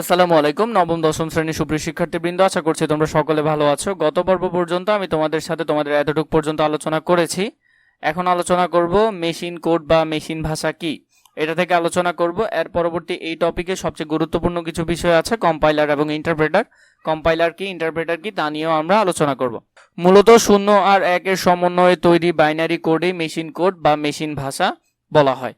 আসসালামু আলাইকুম, নবম, দশম শ্রেণির সুপ্রিয় শিক্ষার্থীবৃন্দ, আশা করছি তোমরা সকলে ভালো আছো। গত পর্ব পর্যন্ত আমি তোমাদের সাথে তোমাদের এতটুকু পর্যন্ত আলোচনা করেছি। এখন আলোচনা করব মেশিন কোড বা মেশিন ভাষা কি? এটা থেকে আলোচনা করব। এর পরবর্তী এই টপিকে সবচেয়ে গুরুত্বপূর্ণ কিছু বিষয় আছে, কম্পাইলার এবং ইন্টারপ্রেটার। কম্পাইলার কি, ইন্টারপ্রেটার কি, তা নিয়েও আমরা আলোচনা করব। মূলত শূন্য আর একের সমন্বয়ে তৈরি বাইনারি কোডে মেশিন কোড বা মেশিন ভাষা বলা হয়।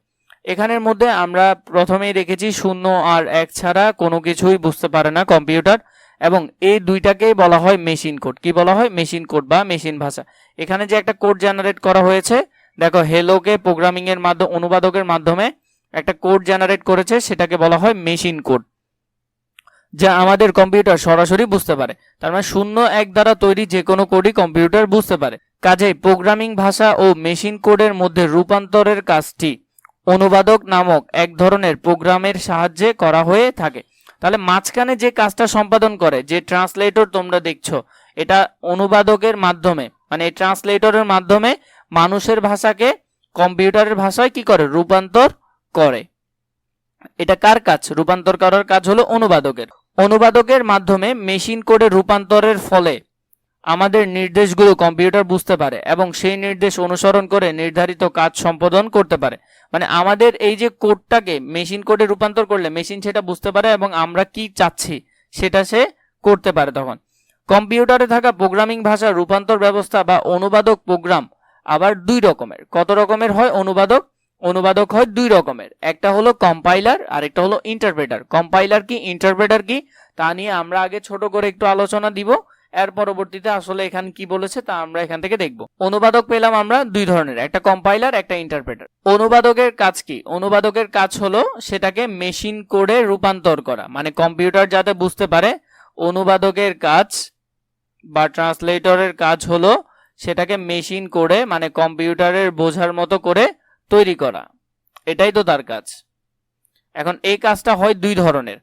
এখানের মধ্যে আমরা প্রথমেই রেখেছি শূন্য আর এক ছাড়া কোনো কিছুই বুঝতে পারে না কম্পিউটার, এবং এই দুইটাকেই বলা হয় মেশিন কোড। কি বলা হয়? মেশিন কোড বা মেশিন ভাষা। এখানে যে একটা কোড জেনারেট করা হয়েছে, দেখো হেলোকে প্রোগ্রামিং এর মাধ্যমে, অনুবাদকের মাধ্যমে একটা কোড জেনারেট করেছে, সেটাকে বলা হয় মেশিন কোড, যা আমাদের কম্পিউটার সরাসরি বুঝতে পারে। তার মানে শূন্য এক দ্বারা তৈরি যে কোনো কোডই কম্পিউটার বুঝতে পারে। কাজেই প্রোগ্রামিং ভাষা ও মেশিন কোডের মধ্যে রূপান্তরের কাজটি অনুবাদক নামক এক ধরনের প্রোগ্রামের সাহায্যে করা হয়ে থাকে। তাহলে মাঝখানে যে কাজটা সম্পাদন করে, যে ট্রান্সলেটর তোমরা দেখছ, এটা অনুবাদকের মাধ্যমে মানে ট্রান্সলেটরের মাধ্যমে মানুষের ভাষাকে কম্পিউটারের ভাষায় কি করে? রূপান্তর করে। এটা কার কাজ? রূপান্তর করার কাজ হলো অনুবাদকের। অনুবাদকের মাধ্যমে মেশিন কোডে রূপান্তরের ফলে আমাদের নির্দেশগুলো কম্পিউটার বুঝতে পারে এবং সেই নির্দেশ অনুসরণ করে নির্ধারিত কাজ সম্পাদন করতে পারে। মানে আমাদের এই যে কোডটাকে মেশিন কোডে রূপান্তর করলে মেশিন সেটা বুঝতে পারে এবং আমরা কি চাচ্ছি সেটা সে করতে পারে তখন। কম্পিউটারে থাকা প্রোগ্রামিং ভাষা রূপান্তর ব্যবস্থা বা অনুবাদক প্রোগ্রাম আবার দুই রকমের। কত রকমের হয় অনুবাদক? অনুবাদক হয় দুই রকমের। একটা হলো কম্পাইলার আর একটা হলো ইন্টারপ্রেটার। কম্পাইলার কি, ইন্টারপ্রেটার কি? তা নিয়ে আমরা আগে ছোট করে একটু আলোচনা দিব। এর পরবর্তীতে আসলে এখানে কি বলেছে তা আমরা এখান থেকে দেখব। অনুবাদক পেলাম আমরা দুই ধরনের, একটা কম্পাইলার একটা ইন্টারপ্রেটার অনুবাদকের কাজ কি? অনুবাদকের কাজ হলো সেটাকে মেশিন কোডে রূপান্তর করা মানে কম্পিউটার যাতে বুঝতে পারে, অনুবাদকের কাজ বা ট্রান্সলেটরের কাজ হলো সেটাকে মেশিন কোডে মানে কম্পিউটারের বোঝার মতো করে তৈরি করা। এটাই তো তার কাজ। এখন এই কাজটা হয় দুই ধরনের।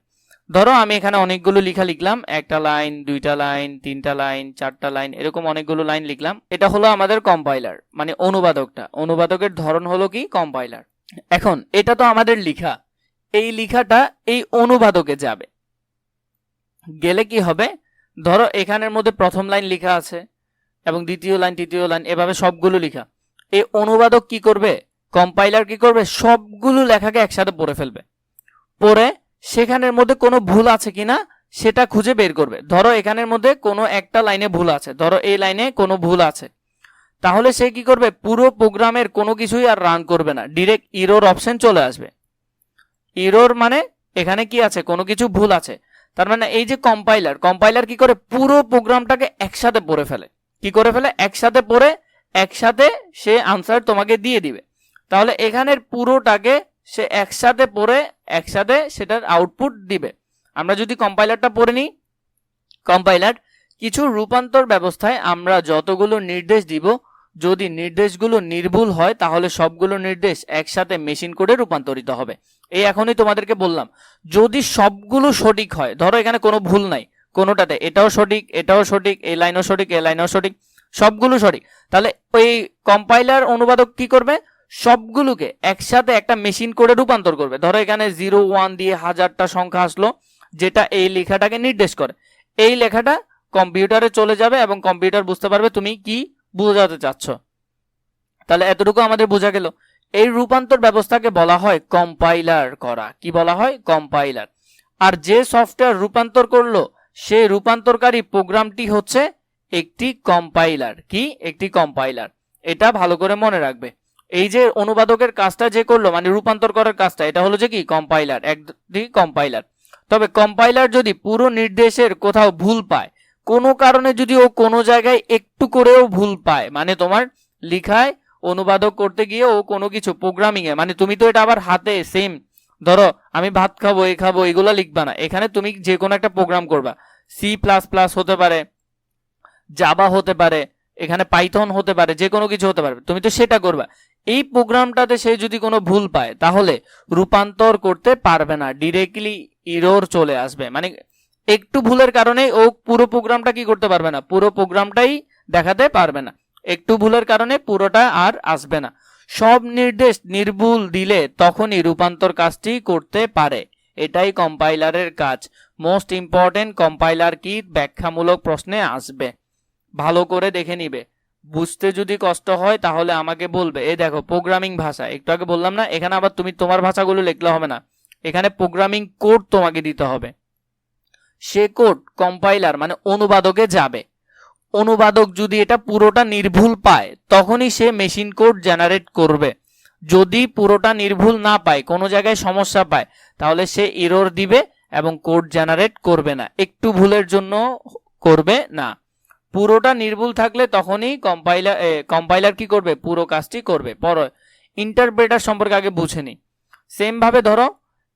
ধরো আমি এখানে অনেকগুলো লেখা লিখলাম, একটা লাইন, দুইটা লাইন, তিনটা লাইন, চারটা লাইন, এরকম অনেকগুলো লাইন লিখলাম। এটা হলো আমাদের কম্পাইলার মানে অনুবাদকটা। অনুবাদকের ধরন হলো কি? কম্পাইলার এখন, এটা তো আমাদের লিখা। এই লিখাটা এই অনুবাদকে যাবে। গেলে কি হবে? ধরো এখানের মধ্যে প্রথম লাইন লিখা আছে, এবং দ্বিতীয় লাইন, তৃতীয় লাইন, এভাবে সবগুলো লেখা। এই অনুবাদক কি করবে? কম্পাইলার কি করবে? সবগুলো লেখাকে একসাথে পড়ে ফেলবে। পড়ে সেখানের মধ্যে কোনো ভুল আছে কিনা, সেটা খুঁজে বের করবে। ধরো এখানের মধ্যে কোনো একটা লাইনে ভুল আছে, ধরো এই লাইনে কোনো ভুল আছে। তাহলে সে কি করবে? পুরো প্রোগ্রামের কোনো কিছুই আর রান করবে না। ডিরেক্ট ইরোর অপশন চলে আসবে। ইরোর মানে এখানে কি আছে? কোনো কিছু ভুল আছে। তার মানে এই যে কম্পাইলার কম্পাইলার কি করে? পুরো প্রোগ্রামটাকে একসাথে পড়ে ফেলে। কি করে ফেলে? একসাথে পড়ে, একসাথে সে আনসার তোমাকে দিয়ে দিবে। তাহলে এখানের পুরোটাকে সে একসাথে পড়ে, একসাথে সেটার আউটপুট দিবে। আমরা যদি কম্পাইলারটা পড়ে নিই কম্পাইলার কিছু রূপান্তর ব্যবস্থায় আমরা যতগুলো নির্দেশ দিব, যদি নির্দেশগুলো নির্ভুল হয়, তাহলে সবগুলো নির্দেশ একসাথে মেশিন কোডে রূপান্তরিত হবে। এই এখনই তোমাদেরকে বললাম, যদি সবগুলো সঠিক হয়, ধরো এখানে কোনো ভুল নাই, কোনোটাতে এটাও সঠিক এটাও সঠিক, এই লাইনও সঠিক, এই লাইনও সঠিক, সবগুলো সঠিক, তাহলে ওই কম্পাইলার অনুবাদক কি করবে? সবগুলোকে একসাথে একটা মেশিন করে রূপান্তর করবে। ধরো এখানে জিরো ওয়ান দিয়ে হাজারটা সংখ্যা আসলো, যেটা এই লেখাটাকে নির্দেশ করে। এই লেখাটা কম্পিউটারে চলে যাবে এবং কম্পিউটার বুঝতে পারবে তুমি কি বোঝাতে চাচ্ছ। তাহলে এতটুকু আমাদের বোঝা গেল। এই রূপান্তর ব্যবস্থাকে বলা হয় কম্পাইলার করা। কি বলা হয়? কম্পাইলার আর যে সফটওয়্যার রূপান্তর করল, সে রূপান্তরকারী প্রোগ্রামটি হচ্ছে একটি কম্পাইলার কি? একটি কম্পাইলার এটা ভালো করে মনে রাখবে। এই যে অনুবাদকের কাজটা যে করল মানে রূপান্তর করার কাজটা, এটা হলো যে কি? কম্পাইলার একটি কম্পাইলার। তবে কম্পাইলার যদি পুরো নির্দেশের কোথাও ভুল পায়, কোনো কারণে যদি ও কোনো জায়গায় একটু করেও ভুল পায় মানে তোমার লিখায় অনুবাদক করতে গিয়ে ও কোনো কিছু প্রোগ্রামিং এ মানে তুমি তো এটা আবার হাতে সেম ধরো আমি ভাত খাব এই খাব, এগুলো লিখবা না। এখানে তুমি যে কোনো একটা প্রোগ্রাম করবা। সি প্লাস প্লাস হতে পারে জাবা হতে পারে, এখানে পাইথন হতে পারে যে কোনো কিছু হতে পারে। তুমি তো সেটা করবা। এই প্রোগ্রামটাতে সে যদি কোনো ভুল পায়, তাহলে রূপান্তর করতে পারবে না ডিরেক্টলি ইরোর চলে আসবে। মানে একটু ভুলের কারণে ও পুরো প্রোগ্রামটা কি করতে পারবে না, পুরো প্রোগ্রামটাই দেখাতে পারবে না। একটু ভুলের কারণে পুরোটা আর আসবে না। সব নির্দেশ নির্ভুল দিলে তখনই রূপান্তর কাজটি করতে পারে। এটাই কম্পাইলারের কাজ। মোস্ট ইম্পর্টেন্ট কম্পাইলার কি? ব্যাখ্যামূলক প্রশ্নে আসবে। ভালো করে দেখে নিবে। বুঝতে যদি কষ্ট হয়, তাহলে আমাকে বলবে। এই দেখো প্রোগ্রামিং ভাষা। একটু আগে বললাম না, এখানে আবার তুমি তোমার ভাষাগুলো লিখলে হবে না। এখানে প্রোগ্রামিং কোড তোমাকে দিতে হবে। সে কোড কম্পাইলার মানে অনুবাদকে যাবে। অনুবাদক যদি এটা পুরোটা নির্ভুল পায়, তখনই সে মেশিন কোড জেনারেট করবে। যদি পুরোটা নির্ভুল না পায়, কোনো জায়গায় সমস্যা পায়, তাহলে সে ইরোর দিবে এবং কোড জেনারেট করবে না। একটু ভুলের জন্য করবে না। পুরোটা নির্ভুল থাকলে তখনই কম্পাইলার কম্পাইলার কি করবে? পুরো কাজটি করবে। পর ইন্টারপ্রেটার সম্পর্কে আগে বুঝে নি। সেম ভাবে ধরো,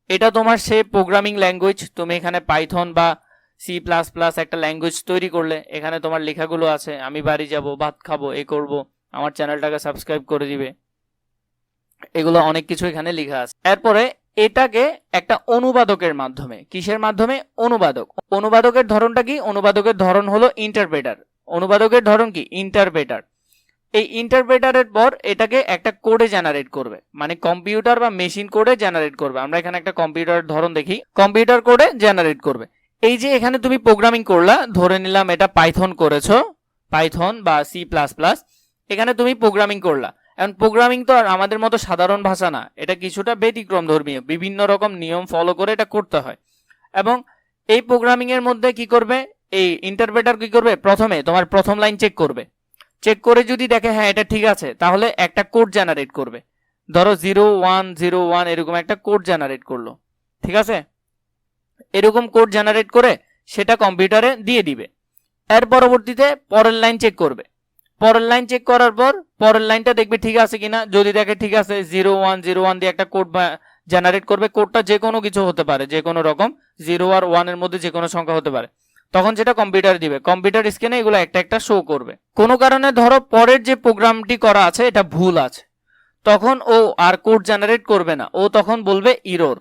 এটা তোমার সে প্রোগ্রামিং ল্যাঙ্গুয়েজ তুমি এখানে পাইথন বা সি প্লাস প্লাস একটা ল্যাঙ্গুয়েজ তৈরি করলে, এখানে তোমার লেখাগুলো আছে, আমি বাড়ি যাব, ভাত খাব, এ করব, আমার চ্যানেলটাকে সাবস্ক্রাইব করে দিবে। এগুলো অনেক কিছু এখানে লেখা আছে। এরপরে, এটাকে একটা অনুবাদকের মাধ্যমে, কিসের মাধ্যমে? অনুবাদক। অনুবাদকের ধরনটা কি? অনুবাদকের ধরন হলো ইন্টারপ্রেটার অনুবাদকের ধরন কি? ইন্টারপ্রেটার এই ইন্টারপ্রেটারের পর এটাকে একটা কোডে জেনারেট করবে। মানে কম্পিউটার বা মেশিন কোডে জেনারেট করবে। আমরা এখানে একটা কম্পিউটার ধরন দেখি। কম্পিউটার কোডে জেনারেট করবে। এই যে এখানে তুমি প্রোগ্রামিং করলা, ধরে নিলাম এটা পাইথন করেছ। পাইথন বা সি প্লাস প্লাস এখানে তুমি প্রোগ্রামিং করলা। এখন প্রোগ্রামিং তো আর আমাদের মতো সাধারণ ভাষা না। এটা কিছুটা ব্যতিক্রম ধর্মীয়। বিভিন্ন রকম নিয়ম ফলো করে এটা করতে হয়। এবং এই প্রোগ্রামিং এর মধ্যে কি করবে? এই ইন্টারপ্রেটার কি করবে? প্রথমে তোমার প্রথম লাইন চেক করবে। চেক করে যদি দেখে হ্যাঁ এটা ঠিক আছে, তাহলে একটা কোড জেনারেট করবে। ধরো জিরো ওয়ান জিরো ওয়ান এরকম একটা কোড জেনারেট করল। ঠিক আছে? এরকম কোড জেনারেট করে সেটা কম্পিউটারে দিয়ে দিবে। এর পরবর্তীতে পরের লাইন চেক করবে। পরের লাইন চেক করার পর পরের লাইনটা দেখবে ঠিক আছে কিনা। যদি দেখে ঠিক আছে জিরো ওয়ান জিরো ওয়ান দিয়ে একটা কোড জেনারেট করবে। কোডটা যে কোনো কিছু হতে পারে যে কোনো রকম। জিরো আর ওয়ানের মধ্যে যে কোনো সংখ্যা হতে পারে। তখন সেটা কম্পিউটার দিবে কম্পিউটার স্ক্রিনে এগুলো একটা একটা শো করবে। কোনো কারণে ধরো পরের যে প্রোগ্রামটি করা আছে, এটা ভুল আছে। তখন ও আর কোড জেনারেট করবে না। ও তখন বলবে ইরোর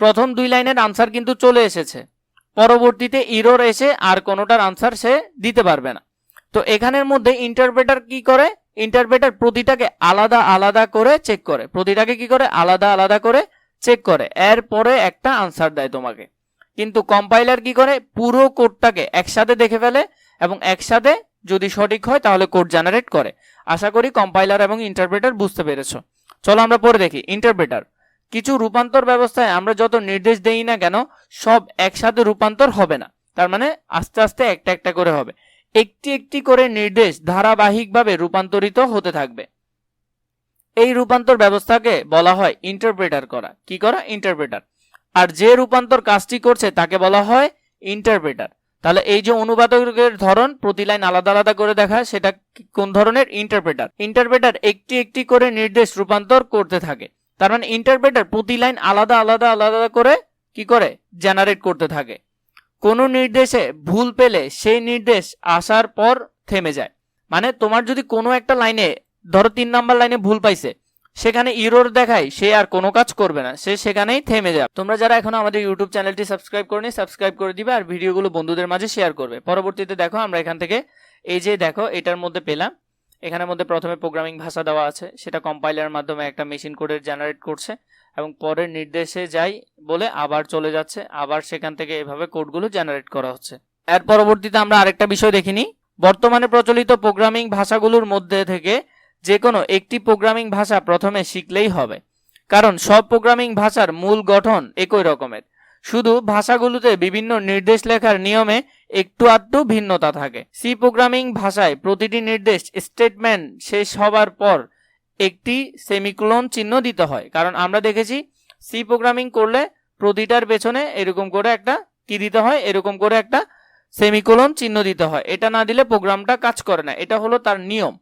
প্রথম দুই লাইনের আনসার কিন্তু চলে এসেছে। পরবর্তীতে ইরোর এসে আর কোনোটার আনসার সে দিতে পারবে না। তো এখানের মধ্যে ইন্টারপ্রেটার কি করে? ইন্টারপ্রেটার প্রতিটাকে আলাদা আলাদা করে চেক করে। প্রতিটাকে কি করে? আলাদা আলাদা করে চেক করে। এরপরে একটা আনসার দেয় তোমাকে। কিন্তু কম্পাইলার কি করে? পুরো কোডটাকে একসাথে দেখে ফেলে এবং একসাথে যদি সঠিক হয় তাহলে কোড জেনারেট করে। আশা করি কম্পাইলার এবং ইন্টারপ্রেটার বুঝতে পেরেছ। চলো আমরা পরে দেখি। ইন্টারপ্রেটার কিছু রূপান্তর ব্যবস্থায় আমরা যত নির্দেশ দেই না কেন, সব একসাথে রূপান্তর হবে না। তার মানে আস্তে আস্তে একটা একটা করে হবে। একটি একটি করে নির্দেশ ধারাবাহিকভাবে রূপান্তরিত হতে থাকবে। এই রূপান্তর ব্যবস্থাকে বলা হয় ইন্টারপ্রেটার করা। কি করা? ইন্টারপ্রেটার আর যে রূপান্তর কাজটি করছে তাকে বলা হয় ইন্টারপ্রেটার তাহলে এই যে অনুবাদকের ধরন প্রতি লাইন আলাদা আলাদা করে দেখা, সেটা কোন ধরনের? ইন্টারপ্রেটার ইন্টারপ্রেটার একটি একটি করে নির্দেশ রূপান্তর করতে থাকে। তার মানে ইন্টারপ্রেটার প্রতি লাইন আলাদা আলাদা আলাদা করে কি করে? জেনারেট করতে থাকে। কোনো নির্দেশে ভুল পেলে সেই নির্দেশ আসার পর থেমে যায়। মানে তোমার যদি কোনো একটা লাইনে, ধরো তিন নাম্বার লাইনে ভুল পাইছে সেখানে ইরোর দেখায়, সে আর কোনো কাজ করবে না, সে সেখানেই থেমে যাবে। তোমরা যারা এখন আমাদের ইউটিউব চ্যানেলটি সাবস্ক্রাইব করনি সাবস্ক্রাইব করে দিবে আর ভিডিওগুলো বন্ধুদের মাঝে শেয়ার করবে। পরবর্তীতে দেখো, আমরা এখান থেকে এই যে দেখো, এটার মধ্যে পেলাম। এখানের মধ্যে প্রথমে প্রোগ্রামিং ভাষা দেওয়া আছে, সেটা কম্পাইলার মাধ্যমে একটা মেশিন কোডের জেনারেট করছে এবং পরের নির্দেশে যাই বলে আবার চলে যাচ্ছে, আবার সেখান থেকে এভাবে কোডগুলো জেনারেট করা হচ্ছে। এর পরবর্তীতে আমরা আরেকটা বিষয় দেখিনি। বর্তমানে প্রচলিত প্রোগ্রামিং ভাষাগুলোর মধ্যে থেকে যে কোনো একটি প্রোগ্রামিং ভাষা প্রথমে শিখলেই হবে। কারণ সব প্রোগ্রামিং ভাষার মূল গঠন একই রকমের। শুধু ভাষাগুলোতে বিভিন্ন নির্দেশ লেখার নিয়মে একটু আধটু ভিন্নতা থাকে। সি প্রোগ্রামিং ভাষায় প্রতিটি নির্দেশ স্টেটমেন্ট শেষ হবার পর একটি সেমিকোলন চিহ্ন দিতে হয়। কারণ আমরা দেখেছি সি প্রোগ্রামিং করলে প্রতিটার পেছনে এরকম করে একটা কি দিতে হয়? এরকম করে একটা সেমিকোলন চিহ্ন দিতে হয়। এটা না দিলে প্রোগ্রামটা কাজ করে না। এটা হলো তার নিয়ম।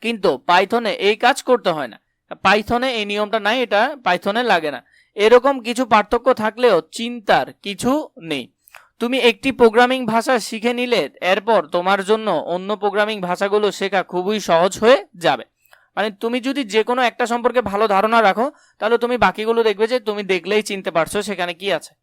কিন্তু পাইথনে এই কাজ করতে হয় না। পাইথনে এই নিয়মটা নাই, এটা পাইথনে লাগে না। এরকম কিছু পার্থক্য থাকলেও চিন্তার কিছু নেই। তুমি একটি প্রোগ্রামিং ভাষা শিখে নিলে, এরপর তোমার জন্য অন্য প্রোগ্রামিং ভাষাগুলো শেখা খুবই সহজ হয়ে যাবে। মানে তুমি যদি যে কোনো একটা সম্পর্কে ভালো ধারণা রাখো, তাহলে তুমি বাকিগুলো দেখবে যে তুমি দেখলেই চিনতে পারছ সেখানে কি আছে।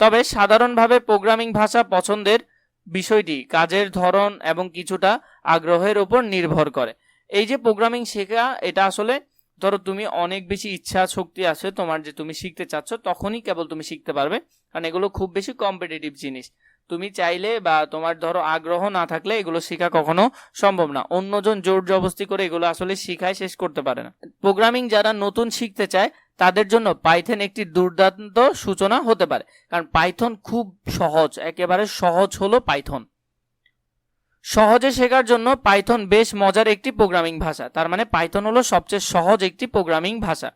তবে সাধারণভাবে প্রোগ্রামিং ভাষা পছন্দের বিষয়টি কাজের ধরন এবং কিছুটা আগ্রহের উপর নির্ভর করে। এই যে প্রোগ্রামিং শেখা, এটা আসলে ধরো তুমি অনেক বেশি ইচ্ছা, শক্তি আছে তোমার যে তুমি শিখতে চাচ্ছ, তখনই কেবল তুমি শিখতে পারবে। কারণ এগুলো খুব বেশি কম্পিটিটিভ জিনিস। তুমি চাইলে বা তোমার ধরো আগ্রহ না থাকলে এগুলো শেখা কখনো সম্ভব না। অন্যজন জোর জবস্তি করে এগুলো আসলে শিখায়, শেষ করতে পারে না। প্রোগ্রামিং যারা নতুন শিখতে চায়, তাদের জন্য পাইথন একটি দুর্দান্ত সূচনা হতে পারে। কারণ পাইথন খুব সহজ, একেবারে সহজ হলো পাইথন সহজে শেখার জন্য পাইথন বেশ মজার একটি প্রোগ্রামিং ভাষা। তার মানে পাইথন হলো সবচেয়ে সহজ একটি প্রোগ্রামিং ভাষা।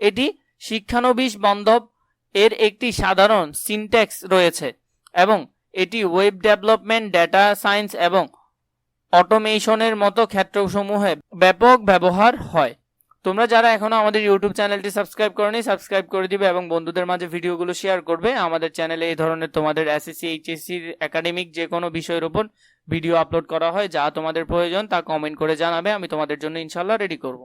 এটি শিক্ষানবিশ বান্ধব এর একটি সাধারণ সিনট্যাক্স রয়েছে এবং এটি ওয়েব ডেভেলপমেন্ট ডেটা সায়েন্স এবং অটোমেশনের মতো ক্ষেত্রসমূহে ব্যাপক ব্যবহার হয়। তোমরা যারা এখনও আমাদের ইউটিউব চ্যানেলটি সাবস্ক্রাইব করনি সাবস্ক্রাইব করে দিবে এবং বন্ধুদের মাঝে ভিডিওগুলো শেয়ার করবে। আমাদের চ্যানেলে এই ধরনের তোমাদের এসএসসি এইচএসসি একাডেমিক যে কোনো বিষয়ের উপর ভিডিও আপলোড করা হয়, যা তোমাদের প্রয়োজন তা কমেন্ট করে জানাবে, আমি তোমাদের জন্য ইনশাল্লাহ রেডি করব।